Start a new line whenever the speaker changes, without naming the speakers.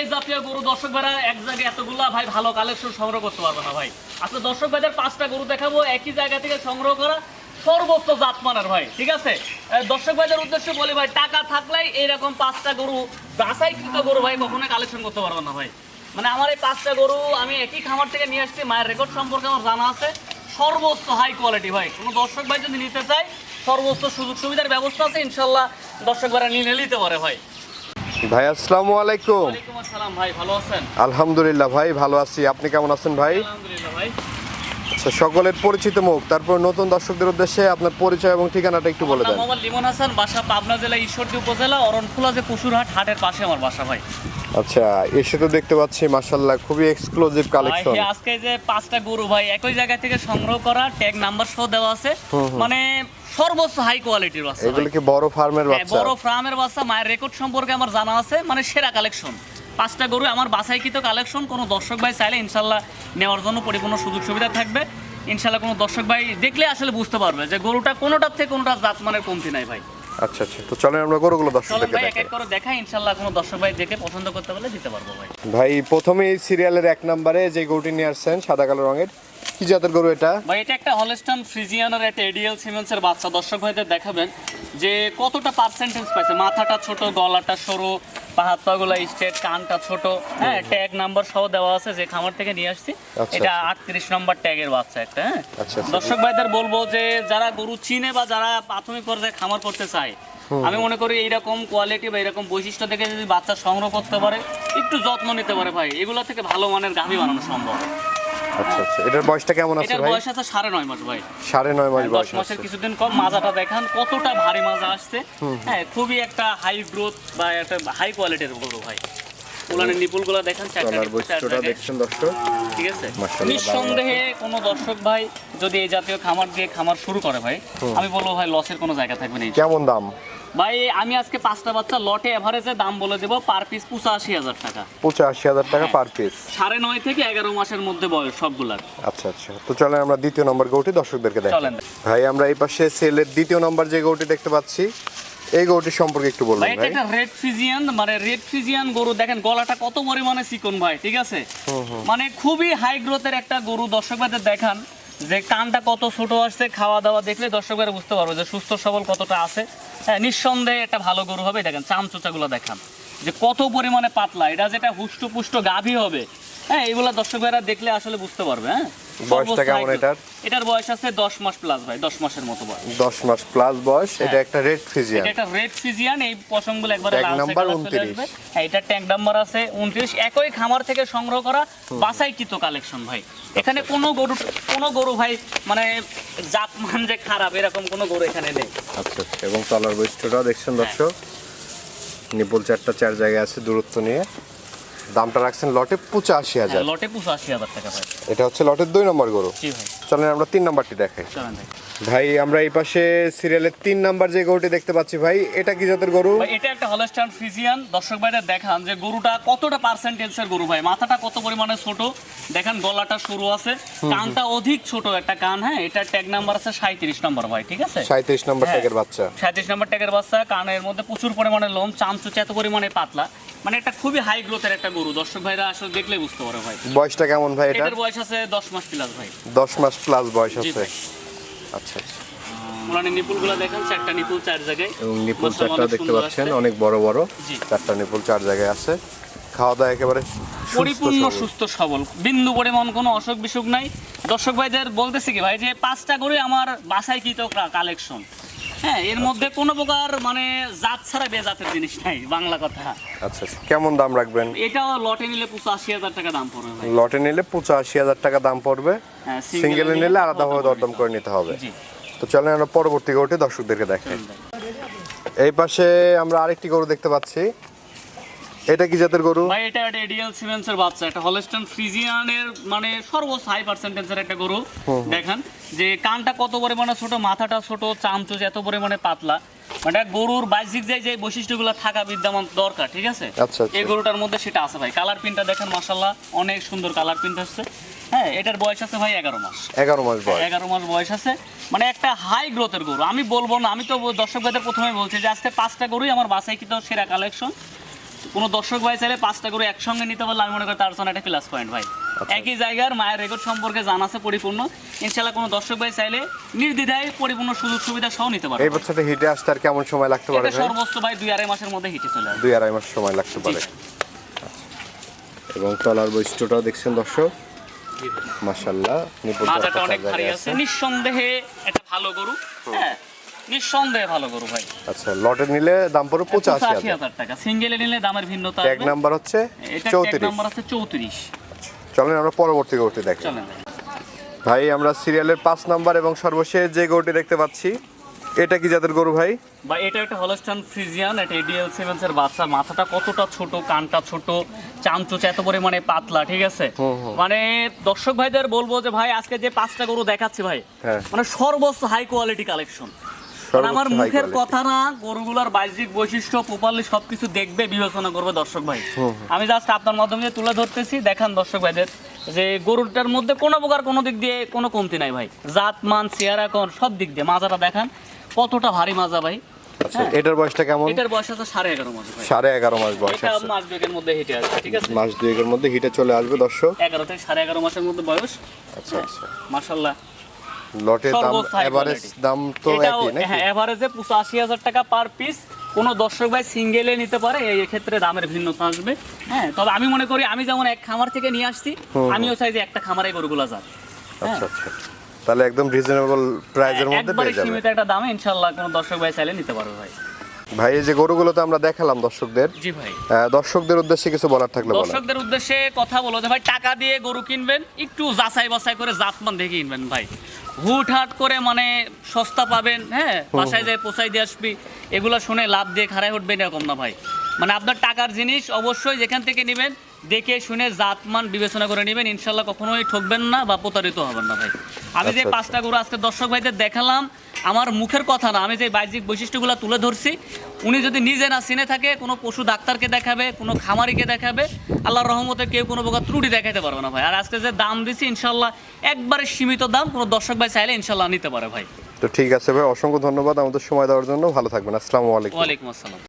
এই জাতীয় গরু দর্শক ভাইরা এক জায়গায় এতগুলা ভাই ভালো কালেকশন সংগ্রহ করতে পারবে না ভাই। আজকে দর্শক ভাইদের পাঁচটা গরু দেখাবো, একই জায়গা থেকে সংগ্রহ করা সর্বোচ্চ ভাই, ঠিক আছে? দর্শক ভাইদের বলি ভাই, টাকা থাকলেই এইরকম পাঁচটা গরু বাসাইকৃত গরু ভাই কালেকশন করতে না ভাই। মানে আমার এই পাঁচটা গরু আমি একই খামার থেকে নিয়ে আসছি, মায়ের রেকর্ড সম্পর্কে আমার জানা আছে। সর্বোচ্চ হাই কোয়ালিটি ভাই। কোনো দর্শক ভাই যদি নিতে চায়, সর্বোচ্চ সুযোগ সুবিধার ব্যবস্থা আছে, ইনশাল্লাহ দর্শক ভাইরা নিয়ে নিতে পারে ভাই।
ভাই আসসালামু আলাইকুম।
আসসালাম ভাই ভালো আছেন?
আলহামদুলিল্লাহ ভাই ভালো আছি। আপনি কেমন আছেন ভাই?
আলহামদুলিল্লাহ ভাই।
আচ্ছা সকলের পরিচিত মুখ। তারপর নতুন দর্শকদের উদ্দেশ্যে আপনার পরিচয় এবং ঠিকানাটা একটু বলে দেন।
মোহাম্মদ লিমন হাসান বাসা পাবনা জেলা ঈশ্বরদী উপজেলা অরণখোলা যে পশুরহাট হাটের পাশে আমার বাসা ভাই।
আচ্ছা এসে তো দেখতে পাচ্ছি মাশাল্লাহ খুবই এক্সক্লুসিভ কালেকশন
আজকে যে পাঁচটা গরু ভাই একই জায়গা থেকে সংগ্রহ করা ট্যাগ নাম্বার সহ দেওয়া আছে। মানে সর্বোচ্চ হাই কোয়ালিটির বাচ্চা
এগুলো কি বড় ফার্মের
হ্যাঁ,
বাচ্চা?
বড় ফার্মের বাচ্চা মায়ের রেকর্ড সম্পর্কে আমার জানা আছে মানে সেরা কালেকশন পাঁচটা গরু আমার কালেকশন কোনো দর্শক ভাই চাইলে ইনশাল্লাহ নেওয়ার জন্য পরিপূর্ণ সুযোগ সুবিধা থাকবে। ইনশাল্লাহ কোনো দর্শক ভাই দেখলে আসলে বুঝতে পারবে যে গরুটা কোনোটার থেকে কোনোটার জাত মানের কমতি নাই ভাই।
আচ্ছা আচ্ছা। তো চলেন আমরা গরুগুলো দর্শকদেরকে
এক এক করে দেখা ইনশাল্লাহ কোনো দর্শক ভাই দেখে পছন্দ করতে পারলে দিতে পারব ভাই।
ভাই প্রথমেই সিরিয়ালের এক নম্বরে যে গরুটি নিয়ে আসছেন সাদা কালো রঙের কি জাতের গরু এটা?
ভাই এটা একটা হলস্টন ফ্রিজিয়ানের একটা এডিএল সিমেন্সের বাচ্চা। দর্শক ভাইদের দেখাবেন যে কতটা পার্সেন্টেজ পাইছে। মাথাটা ছোট গলাটা সরু পাগুলা স্টেট কানটা ছোট। হ্যাঁ ট্যাগ নাম্বার সহ দেওয়া আছে যে খামার থেকে নিয়ে আসছি।
আচ্ছা,
এটা
আচ্ছা।
আটত্রিশ নম্বর ট্যাগের বাচ্চা একটা হ্যাঁ।
আচ্ছা, আচ্ছা।
দর্শক ভাইদের বলব যে যারা গরু চিনে বা যারা প্রাথমিক পর্যায়ে খামার করতে চায় আমি মনে করি এইরকম কোয়ালিটি বা এরকম বৈশিষ্ট্য দেখে যদি বাচ্চা সংগ্রহ করতে পারে একটু যত্ন নিতে পারে ভাই। এগুলো থেকে ভালো মানের গাভী বানানো সম্ভব।
আচ্ছা আচ্ছা। এটার বয়সটা কেমন আছে
এটার
ভাই?
বয়স আছে সাড়ে নয় মাস ভাই।
সাড়ে নয় মাস
দশ
বয়স
মাসের কিছুদিন কম মাজাটা দেখান কতটা ভারী মাজা আসছে। হ্যাঁ খুবই একটা হাই গ্রোথ বা একটা হাই কোয়ালিটির গরু ভাই। উলানের নিপুলগুলো দেখেন
দেখছেন দর্শক?
ঠিক আছে? নিঃসন্দেহে কোনো দর্শক ভাই যদি এই জাতীয় খামার দিয়ে খামার শুরু করে ভাই আমি বলব ভাই লসের কোনো জায়গা থাকবে না
কেমন দাম?
ভাই আমি আজকে পাঁচটা বাচ্চা লটে এভারেজে দাম বলে দেবো পার পিস পঁচাশি হাজার টাকা।
পঁচাশি হাজার টাকা
হ্যাঁ।
পার পিস
সাড়ে নয় থেকে এগারো মাসের মধ্যে বয়স সবগুলার।
আচ্ছা আচ্ছা। তো চলেন আমরা দ্বিতীয় নম্বর গরুটি দর্শকদেরকে
চলেন।
ভাই আমরা এই পাশে সেলের দ্বিতীয় নম্বর যে গৌটি দেখতে পাচ্ছি এই গরুটির সম্পর্কে একটু বলবেন
ভাই এটা একটা রেড ফিজিয়ান মানে রেড ফিজিয়ান গরু। দেখেন গলাটা কত পরিমাণে চিকন ভাই ঠিক আছে? মানে খুবই হাই গ্রোথের একটা গরু। দর্শক ভাইদের দেখান যে কানটা কত ছোট আসছে খাওয়া দাওয়া দেখলে দর্শকরা বুঝতে পারবে যে সুস্থ সবল কতটা আছে। হ্যাঁ নিঃসন্দেহে একটা ভালো গরু হবে। দেখেন, চামচোচাগুলো দেখান। যে কত পরিমাণে পাতলা, এটা যেটা হুষ্ট পুষ্ট গাভী হবে হ্যাঁ এগুলা দর্শক ভাইরা দেখলে আসলে বুঝতে পারবে হ্যাঁ?
বয়সটা কেমন এটার?
এটার বয়স আছে দশ মাস প্লাস ভাই দশ মাসের মতো বয়স।
দশ মাস প্লাস বয়স এটা একটা রেড ফিজিয়ান
এটা একটা রেড ফিজিয়ান এই পশমগুলো একবারে লাল
নাম্বার 29
হ্যাঁ এটা ট্যাগ নাম্বার আছে 29 একই খামার থেকে সংগ্রহ করা বাসাইকৃত কালেকশন ভাই। এখানে কোনো গরু কোনো গরু ভাই মানে জাত মান যে খারাপ এরকম কোনো গরু এখানে নেই।
আচ্ছা আচ্ছা এবং তলার বৈশিষ্ট্যটাও দেখছেন দর্শক। নিপুল চারটা চার জায়গায় আছে দূরত্ব নিয়ে। দামটা রাখছেন লটে পঁচাশি
হ্যাঁ,
হাজার।
লটে পঁচাশি হাজার টাকা ভাই।
এটা হচ্ছে লটের দুই নম্বর গরু। চলেন আমরা তিন নম্বরটি দেখাই।
চলেন ভাই
আমরা এই পাশে সিরিয়ালের তিন নাম্বার যে গরুটি দেখতে পাচ্ছি ভাই এটা কি জাতের গরু?
এটা একটা হলস্টাইন ফ্রিজিয়ান দর্শক ভাইরা দেখান যে গরুটা কতটা পার্সেন্টেজের গরু ভাই। মাথাটা কত পরিমাণে ছোট? দেখেন গলাটা সরু আছে। কানটা অধিক ছোট একটা কান হ্যাঁ? এটা ট্যাগ নাম্বার আছে সাঁত্রিশ নম্বর ভাই ঠিক আছে?
সাঁত্রিশ নম্বর। ট্যাগের বাচ্চা।
সাঁত্রিশ নম্বর ট্যাগের বাচ্চা কানের মধ্যে প্রচুর পরিমাণে লোম চামচুচ এত পরিমাণে পাতলা। মানে একটা খুবই হাই গ্রোথের একটা গরু। দর্শক ভাইরা আসলে দেখলে বুঝতে পারে ভাই।
বয়সটা কেমন ভাই এটা
এটার বয়স আছে দশ মাস প্লাস ভাই।
দশ মাস প্লাস বয়স আছে। আচ্ছা আচ্ছা।
উনানি নিপুলগুলো দেখেন চারটা নিপুল চার জায়গায়।
এবং নিপুল চারটা
অনেক
দেখতে পাচ্ছেন অনেক বড় বড়। চারটা নিপুল চার জায়গায় আছে। খাওয়া দাওয়া একেবারে
পরিপূর্ণ সুস্থ সবল। বিন্দু পরিমাণ কোনো অসুখ বিসুখ নাই। দর্শক ভাইদের বলতেছি কি ভাই যে পাঁচটা করে আমার বাসায় কি তো কালেকশন হ্যাঁ এর মধ্যে কোনো প্রকার মানে জাত ছাড়া বেজাতের জিনিস নাই বাংলা কথা।
আচ্ছা আচ্ছা। কেমন দাম রাখবেন?
এটা লটে নিলে পঁচাশি হাজার টাকা দাম পড়বে ভাই।
লটে নিলে পঁচাশি হাজার টাকা দাম পড়বে।
হ্যাঁ,
সিঙ্গেলে নিলে আলাদাভাবে দরদাম করে নিতে হবে।
জি।
তো চলেন আমরা পরবর্তী গরুটি দর্শকদেরকে দেখাই। এই পাশে আমরা আরেকটি গরু দেখতে পাচ্ছি। এটা কি জাতের গরু?
ভাই এটা একটা এডিএল সিমেন্সের বাচ্চা একটা হলস্টন ফ্রিজিয়ানের মানে সর্বোচ্চ হাই পার্সেন্টেজের একটা গরু। দেখেন যে কানটা কত পরিমাণে ছোট মাথাটা ছোট চামচুচ এত পরিমাণে পাতলা। মানে গরুর বাহ্যিক যে যে বৈশিষ্ট্যগুলো থাকা বিদ্যমান দরকার ঠিক আছে?
আচ্ছা, আচ্ছা।
এই গরুটার মধ্যে সেটা আছে ভাই। কালার প্রিন্টটা দেখেন মাসাল্লাহ অনেক সুন্দর কালার প্রিন্ট আসছে হ্যাঁ এটার বয়স আছে ভাই এগারো মাস।
এগারো মাস বয়স।
এগারো মাস বয়স আছে। মানে একটা হাই গ্রোথের গরু। আমি বলব না আমি তো দর্শক ভাইদের প্রথমে বলছি যে আজকে পাঁচটা গরুই আমার বাসায় কিন্তু সেরা কালেকশন কোনো দর্শক ভাই চাইলে পাঁচটা গরু একসঙ্গে নিতে পারলে আমি মনে করি তার জন্য একটা প্লাস পয়েন্ট ভাই। একই জায়গার মায়ের রেকর্ড সম্পর্কে জানা আছে পরিপূর্ণ। ইনশাল্লাহ কোনো দর্শক ভাই চাইলে নির্দ্বিধায় পরিপূর্ণ সুযোগ সুবিধা সহ নিতে পারবে।
এই বাচ্চাটা হিটে আসতে আর কেমন সময় লাগতে পারে ভাই?
সর্বোচ্চ ভাই দুই আড়াই মাসের মধ্যে হিটে চলে আসবে।
দুই আড়াই মাস সময় লাগতে পারে। আচ্ছা। এবং তলার বৈশিষ্ট্যটাও দেখছেন দর্শক। মাশাল্লাহ নিপুণ
মাজাটা অনেক ভারী আছে। নিঃসন্দেহে একটা ভালো গরু। হ্যাঁ নিঃসন্দেহে ভালো গরু ভাই।
আচ্ছা লটে নিলে দাম পড়বে পঁচাশি হাজার।
টাকা। সিঙ্গেলে নিলে দামের ভিন্নতা আসবে।
নাম্বার হচ্ছে চৌত্রিশ।
নাম্বার আছে চৌত্রিশ।
চলেন আমরা পরবর্তী গরুটি দেখি।
ভাই।
আমরা সিরিয়ালের পাঁচ নাম্বার এবং সর্বশেষ যে গরুটি দেখতে পাচ্ছি এটা কি জাতের গরু ভাই?
বা এটা একটা হলস্টান ফ্রিজিয়ান এটা এডিএল সেভেন্স এর বাচ্চা। মাথাটা কতটা ছোট কানটা ছোট চামচুচ এত পরিমাণে পাতলা ঠিক আছে? মানে দর্শক ভাইদের বলব যে ভাই আজকে যে পাঁচটা গরু দেখাচ্ছি ভাই
হ্যাঁ।
মানে সর্বোচ্চ হাই কোয়ালিটি কালেকশন আমার মুখের কথা না গরুগুলোর বাহ্যিক বৈশিষ্ট্য প্রপারলি সবকিছু দেখবে বিবেচনা করবে দর্শক ভাই। আমি জাস্ট আপনার মাধ্যমে তুলে ধরতেছি দেখান দর্শক ভাইদের যে গরুটার মধ্যে কোনো প্রকার কোনো দিক দিয়ে কোনো কমতি নাই ভাই। জাত মান চেয়ারা কোন সব দিক দিয়ে মাজাটা দেখান কতটা ভারী মাজা ভাই।
আচ্ছা এটার বয়সটা কেমন?
এটার বয়স আছে সাড়ে এগারো মাস
সাড়ে এগারো মাস বয়স
এটা
আছে।
মাস দুয়েকের মধ্যে হেঁটে আসবে ঠিক আছে?
মাস দুয়েকের মধ্যে হিটে চলে আসবে দর্শক।
এগারো থেকে সাড়ে এগারো মাসের মধ্যে বয়স।
আচ্ছা আচ্ছা।
মাসাল্লাহ
লটের দাম এভারেজ দাম তো একই নাকি?
হ্যাঁ এভারেজে পঁচাশি হাজার টাকা পার পিস কোন দর্শক ভাই সিঙ্গেলে নিতে পারে এই ক্ষেত্রে দামের ভিন্নতা আসবে। হ্যাঁ তবে আমি মনে করি আমি যেমন এক খামার থেকে নিয়ে আসছি আমিও চাই যে একটা খামারে গরুগুলা যাক।
আচ্ছা আচ্ছা। তাহলে একদম রিজনেবল প্রাইজের মধ্যে পেয়ে যাবেন।
একবারে সীমিত একটা দামে ইনশাল্লাহ কোন দর্শক ভাই চাইলে নিতে পারবে ভাই।
ভাই এই যে গরুগুলো তো আমরা দেখালাম দর্শকদের।
জি ভাই।
দর্শকদের উদ্দেশ্যে কিছু বলার থাকলে বলেন।
দর্শকদের উদ্দেশ্যে কথা বলো যে ভাই টাকা দিয়ে গরু কিনবেন একটু যাচাই বাছাই করে জাতমান দেখে কিনবেন ভাই। হুটহাট করে মানে সস্তা পাবেন হ্যাঁ? বাসায় যায় পোষাই দিয়ে আসবি এগুলো শুনে লাভ দিয়ে খাড়াই উঠবেন এরকম না ভাই। মানে আপনার টাকার জিনিস অবশ্যই যেখান থেকে নেবেন দেখে শুনে জাতমান বিবেচনা করে নেবেন ইনশাল্লাহ কখনোই ঠকবেন না বা প্রতারিত হবেন না ভাই। আমি যে
আচ্ছা,
পাঁচটা গরু আজকে দর্শক ভাইদের দেখালাম আমার মুখের কথা না আমি যে বাহ্যিক বৈশিষ্ট্যগুলো তুলে ধরছি উনি যদি নিজে না চিনে থাকে কোনো পশু ডাক্তারকে দেখাবে কোনো খামারিকে দেখাবে আল্লাহর রহমতে কেউ কোনো প্রকার ত্রুটি দেখাতে পারবে না ভাই। আর আজকে যে দাম দিছি ইনশাল্লাহ একবারে সীমিত দাম কোনো দর্শক ভাই চাইলে ইনশাল্লাহ নিতে পারে ভাই।
তো ঠিক আছে ভাই অসংখ্য ধন্যবাদ আমাদের সময় দেওয়ার জন্য। ভালো থাকবেন আসসালামু আলাইকুম।
ওয়ালাইকুম আসসালাম।